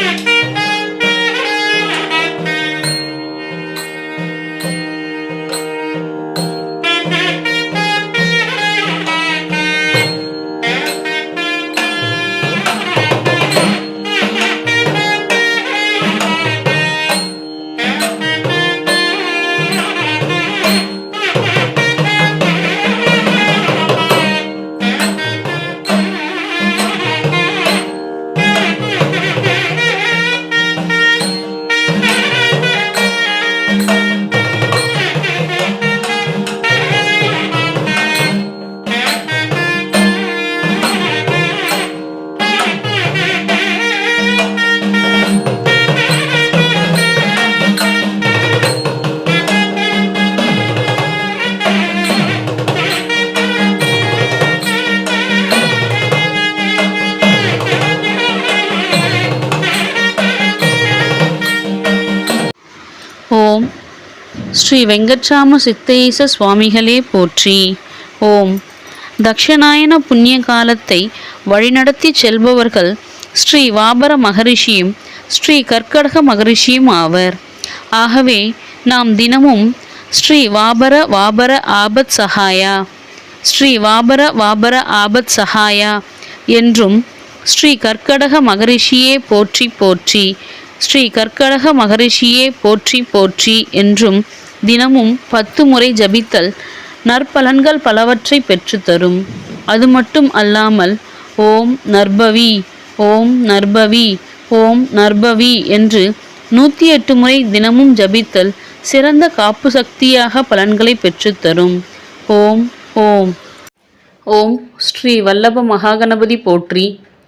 ஓம் ஸ்ரீ வெங்கட்ராம சித்தேச சுவாமிகளே போற்றி. ஓம். தக்ஷநாயன புண்ணிய காலத்தை வழிநடத்தி செல்பவர்கள் ஸ்ரீ வாபர மகரிஷியும் ஸ்ரீ கர்க்கடக மகரிஷியும் ஆவர். ஆகவே நாம் தினமும் ஸ்ரீ வாபர வாபர ஆபத் சஹாயா ஸ்ரீ வாபர வாபர ஆபத் சஹாயா என்றும் ஸ்ரீ கர்க்கடக மகரிஷியே போற்றி போற்றி ஸ்ரீ கற்கடக மகரிஷியே போற்றி போற்றி என்றும் தினமும் பத்து முறை ஜபித்தல் நற்பலன்கள் பலவற்றை பெற்றுத்தரும் அது மட்டும் அல்லாமல் ஓம் நர்பவி ஓம் நர்பவி ஓம் நர்பவி என்று நூற்றி எட்டு முறை தினமும் ஜபித்தல் சிறந்த காப்பு சக்தியாக பலன்களை பெற்றுத்தரும் ஓம் ஓம். ஓம் ஸ்ரீ வல்லப மகாகணபதி போற்றி.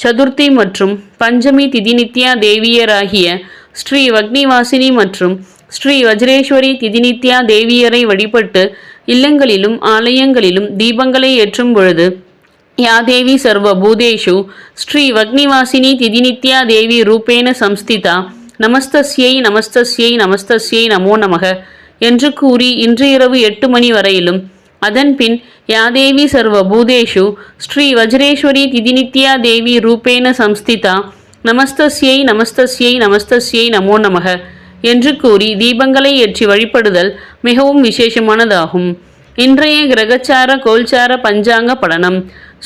சதுர்த்தி மற்றும் பஞ்சமி திதி நித்யா தேவியராகிய ஸ்ரீ வக்னிவாசினி மற்றும் ஸ்ரீ வஜ்ரேஸ்வரி திதிநித்யா தேவியரை வழிபட்டு இல்லங்களிலும் ஆலயங்களிலும் தீபங்களை ஏற்றும் பொழுது யாதேவி சர்வ பூதேஷு ஸ்ரீ வக்னிவாசினி திதிநித்யா தேவி ரூபேன சம்ஸ்திதா நமஸ்தஸ்யை நமஸ்தஸ்யை நமஸ்தஸ்யை நமோ நமக என்று கூறி இன்று இரவு எட்டு மணி வரையிலும் அதன்பின் யாதேவி சர்வ பூதேஷு ஸ்ரீ வஜ்ரேஸ்வரி திதிநித்யா தேவி ரூபேன சம்ஸ்திதா நமஸ்தஸ்யை நமஸ்தஸ்யை நமஸ்தஸ்யை நமோ நமக என்று கூறி தீபங்களை ஏற்றி வழிபடுதல் மிகவும் விசேஷமானதாகும். இன்றைய கிரகச்சார கோல்சார பஞ்சாங்க படனம்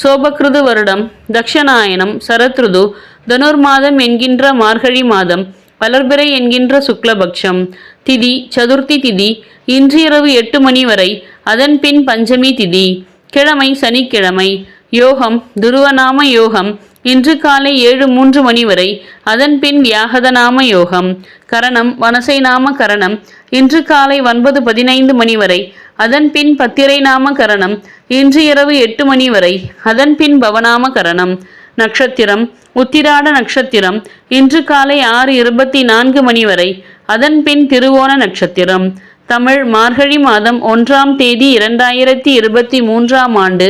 சோபகிருது வருடம் தக்ஷநாயனம் சரத்ருது தனுர்மாதம் என்கின்ற மார்கழி மாதம் வளர்பிறை என்கின்ற சுக்லபக்ஷம். திதி சதுர்த்தி திதி இன்றிரவு எட்டு மணி வரை அதன் பின் பஞ்சமி திதி. கிழமை சனிக்கிழமை. யோகம் துருவநாம யோகம். இன்று காலை ஏழு மூன்று மணி வரை அதன் பின் வியாகதநாம யோகம். கரணம் வனசை நாம கரணம். இன்று காலை ஒன்பது பதினைந்து மணி வரை அதன் பின் பத்திரை நாம கரணம். இன்று இரவு எட்டு மணி வரை அதன் பின் பவநாம கரணம். நட்சத்திரம் உத்திராட நட்சத்திரம் இன்று காலை ஆறு இருபத்தி நான்கு மணி வரை அதன் பின் திருவோண நட்சத்திரம். தமிழ் மார்கழி மாதம் ஒன்றாம் தேதி இரண்டாயிரத்தி இருபத்தி மூன்றாம் ஆண்டு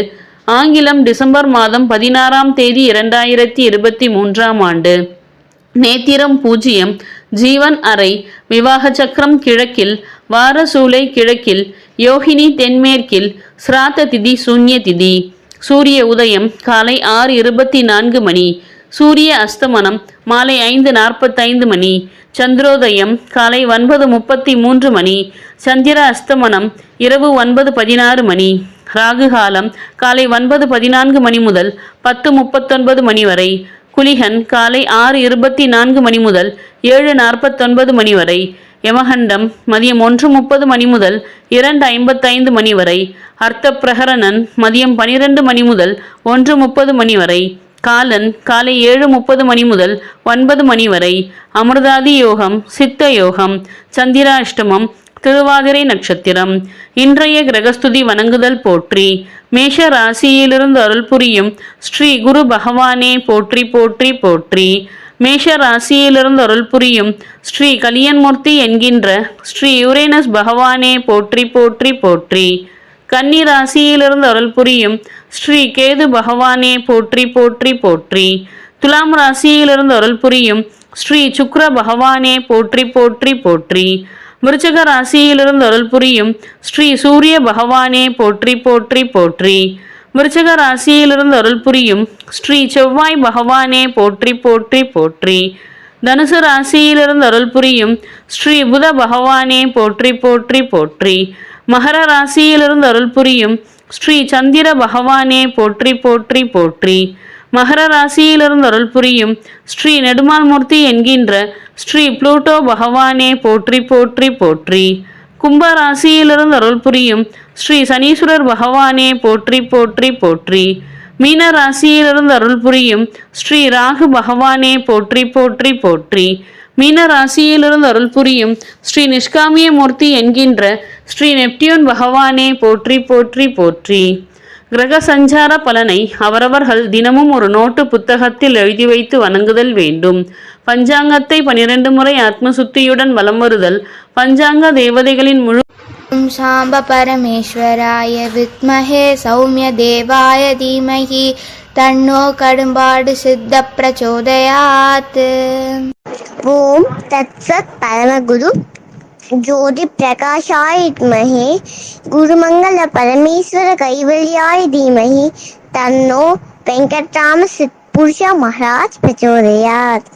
ஆங்கிலம் டிசம்பர் மாதம் பதினாறாம் தேதி இரண்டாயிரத்தி இருபத்தி மூன்றாம் ஆண்டு. நேத்திரம் பூஜ்ஜியம் ஜீவன் அறை விவாக சக்கரம் கிழக்கில் வாரசூலை கிழக்கில் யோகினி தென்மேற்கில் ஸ்ராத்த திதி சூன்ய திதி. சூரிய உதயம் காலை ஆறு இருபத்தி நான்கு மணி. சூரிய அஸ்தமனம் மாலை ஐந்து நாற்பத்தைந்து மணி. சந்திரோதயம் காலை ஒன்பது முப்பத்தி மூன்று மணி. சந்திர அஸ்தமனம் இரவு ஒன்பது பதினாறு மணி. ராகு காலம் காலை ஒன்பது பதினான்கு மணி முதல் பத்து முப்பத்தொன்பது மணி வரை. குலிகன் காலை ஆறு இருபத்தி நான்கு மணி முதல் ஏழு நாற்பத்தொன்பது மணி வரை. யமகண்டம் மதியம் ஒன்று முப்பது மணி முதல் இரண்டு ஐம்பத்தைந்து மணி வரை. அர்த்த பிரகரணன் மதியம் பனிரெண்டு மணி முதல் ஒன்று முப்பது மணி வரை. காலன் காலை ஏழு முப்பது மணி முதல் ஒன்பது மணி வரை. அமிர்தாதி யோகம் சித்த யோகம் சந்திராஷ்டமம் திருவாதிரை நட்சத்திரம். இன்றைய கிரகஸ்துதி வணங்குதல் போற்றி. மேஷ ராசியிலிருந்து அருள் புரியும் ஸ்ரீ குரு பகவானே போற்றி போற்றி போற்றி. மேஷ ராசியிலிருந்து அருள் புரியும் ஸ்ரீ கலியன்மூர்த்தி என்கின்ற ஸ்ரீ யுரேனஸ் பகவானே போற்றி போற்றி போற்றி. கன்னி ராசியிலிருந்து அருள் புரியும் ஸ்ரீ கேது பகவானே போற்றி போற்றி போற்றி. துலாம் ராசியிலிருந்து அருள் புரியும் ஸ்ரீ சுக்ர பகவானே போற்றி போற்றி போற்றி. விருச்சக ராசியிலிருந்து அருள் புரியும் ஸ்ரீ சூரிய பகவானே போற்றி போற்றி போற்றி. விருச்சக ராசியிலிருந்து அருள் புரியும். ஸ்ரீ செவ்வாய் பகவானே போற்றி போற்றி போற்றி. தனுசு ராசியிலிருந்து அருள் புரியும். ஸ்ரீ புத பகவானே போற்றி போற்றி போற்றி. மகர ராசியிலிருந்து அருள் புரியும். ஸ்ரீ சந்திர பகவானே போற்றி போற்றி போற்றி. மகர ராசியிலிருந்து அருள் புரியும். ஸ்ரீ நெடுமால்மூர்த்தி என்கின்ற ஸ்ரீ புளூட்டோ பகவானே போற்றி போற்றி போற்றி. கும்ப ராசியிலிருந்து அருள் புரியும் ஸ்ரீ சனீஸ்வரர் பகவானே போற்றி போற்றி போற்றி. மீன ராசியிலிருந்து அருள் புரியும் ஸ்ரீ ராகு பகவானே போற்றி போற்றி போற்றி. மீன ராசியிலிருந்து அருள் புரியும் ஸ்ரீ நிஷ்காமிய மூர்த்தி என்கின்ற ஸ்ரீ நெப்டியூன் பகவானே போற்றி போற்றி போற்றி. கிரக சஞ்சார பலனை அவரவர்கள் தினமும் ஒரு நோட்டு புத்தகத்தில் எழுதி வைத்து வணங்குதல் வேண்டும். பஞ்சாங்கத்தை பனிரெண்டு முறை ஆத்மசுத்தியுடன் வலம் வருதல் பஞ்சாங்க தேவதைகளின் முழு சாம்ப பரமேஸ்வராய வித்மஹே சௌமிய தேவாய தீமகி தன்னோ கடும்பாடு சித்த பிரச்சோதயாத் ஓம் தத்சத் பரமகுரு ஜோதி பிரகாஷாய வித்மஹே குருமங்கள பரமேஸ்வர கைவல்யாய தீமகி தன்னோ வெங்கட்ராம சித் புருஷா மகாராஜ் பிரச்சோதயாத்